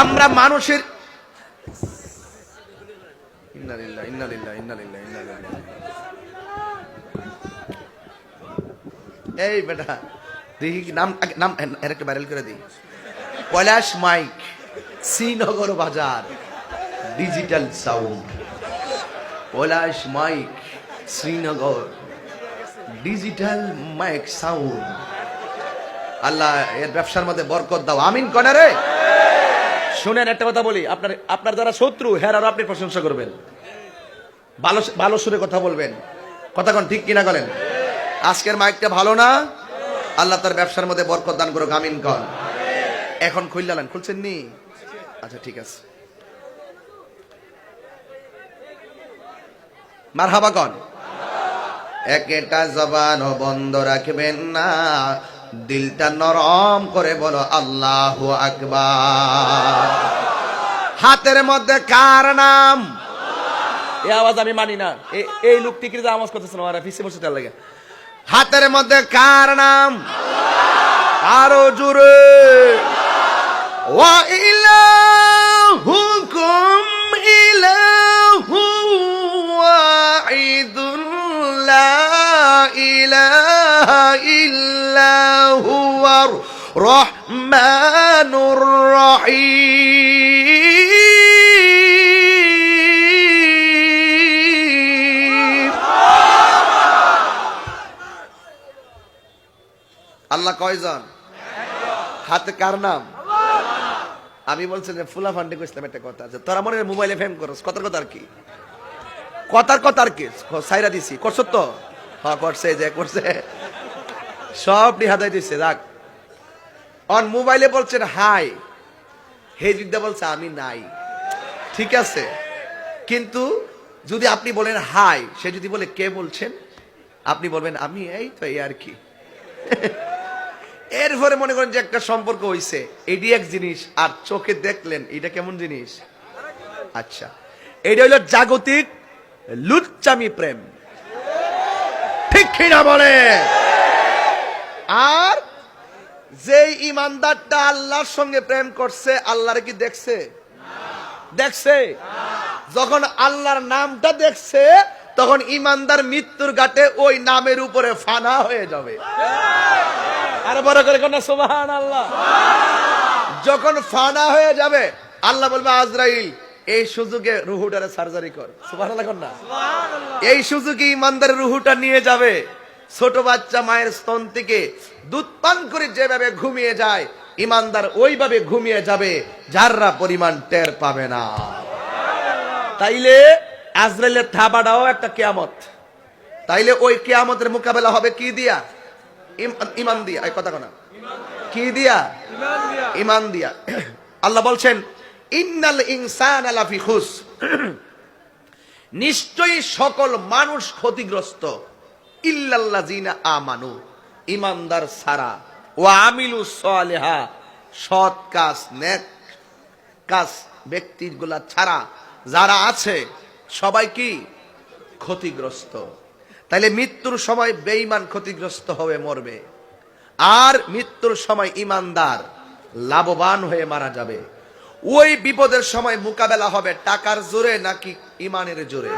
আমরা মানুষের। এই বেটা, দেখি নাম নাম একটা ভাইরাল করে দিই। পলাশ মাইক, শ্রীনগর বাজার digital sound Palash mic, Srinagar digital mic sound Allah, এর ব্যবসার মধ্যে বরকত দাও। আমিন কনে রে? শুনেন, একটা কথা বলি। আপনার আপনার যারা শত্রু হ্যাঁ আরও আপনি প্রশংসা করবেন। ভালো ভালো সুরে কথা বলবেন। কথা কোন, ঠিক কিনা বলেন? আজকের মাইকটা ভালো না? আল্লাহ তার ব্যবসার মধ্যে বরকত দান করুক, আমিন কন। এখন খুললেন, খুলছেন নি? আচ্ছা ঠিক আছে। মার হাবা কন। একটা জবান বন্ধ রাখবেন না। দিলটা নরম করে বলো আল্লাহ আকবার। হাতের মধ্যে কার নাম? এই আওয়াজ আমি মানি না। এই লোকটি কি আওয়াজ করতেছে না পিছিয়ে বসে তার লাগে। হাতের মধ্যে কার নাম? আরও জুড়ে ওয়া ইলাহুকুম ইল্লা হুয়ার রহমানুর রহিম আল্লাহ কয়জন হাতে কার নাম? আমি বলছি যে ফুলা ফান্ডে কইছিলাম একটা কথা আছে। তোরা মনে মোবাইলে ফেম করস, কথার কথা আর কি? কথার কথা আর কি? সাইরা দিছি, করছ তো? হ্যাঁ করছে, যে করছে। সব হাতাই দিচ্ছে রাখ। অন মোবাইলে বলছেন হাই হে যুদ্ধা বলছে, আমি নাই। ঠিক আছে? কিন্তু যদি আপনি বলেন হাই সে যদি বলে, কে বলছেন? আপনি বলবেন, আমি এই তো, এই আর কি। এরপরে মনে করেন যে একটা সম্পর্ক হইছে এটি এক জিনিস, আর চোখে দেখলেন, এটা কেমন জিনিস? আচ্ছা এটা হইল জাগতিক লুচ্চামি প্রেম। ঠিক কিনা বলে আর যেই ইমানদারটা আল্লাহর সঙ্গে প্রেম করছে আল্লাহর কি দেখছে? দেখছে? যখন আল্লাহর নামটা দেখছে তখন ইমানদার মৃত্যুর ঘাটে ওই নামের উপরে ফানা হয়ে যাবে। আর বড় করে কোন সুবাহান আল্লাহ যখন ফানা হয়ে যাবে আল্লাহ বলবে আজরাইল এই সুযোগে রুহুটারে সার্জারি কর। সুবাহ এই সুযোগে ইমানদার রুহুটা নিয়ে যাবে। ছোট বাচ্চা মায়ের স্তন থেকে দুধ পান করে যেভাবে ঘুমিয়ে যায়, ইমানদার ওইভাবে ঘুমিয়ে যাবে, যাররা পরিমাণ টের পাবে না। তাইলে আজরাইলের থাবাটাও একটা কেয়ামত। তাইলে ওই কেয়ামতের মোকাবেলা হবে কি দিয়া? ইমান দিয়া। এই কথা কোনা। কি দিয়া? ইমান দিয়া। আল্লাহ বলছেন, ইন্নাল ইনসান আলাফি খুস। নিশ্চয়ই সকল মানুষ ক্ষতিগ্রস্ত। ইল্লাল্লাযিনা আমানু ইমানদার সারা ও আমিলু সালেহা, সৎ কাজ, নেক কাজ ব্যক্তিগুলা ছাড়া যারা আছে, সবাই কি? ক্ষতিগ্রস্ত। তাইলে মৃত্যুর সময় বেঈমান ক্ষতিগ্রস্ত হয়ে মরবে। আর মৃত্যুর সময় ইমানদার লাভবান হয়ে মারা যাবে। ওই বিপদের সময় মোকাবেলা হবে টাকার জোরে নাকি ইমানের জোরে?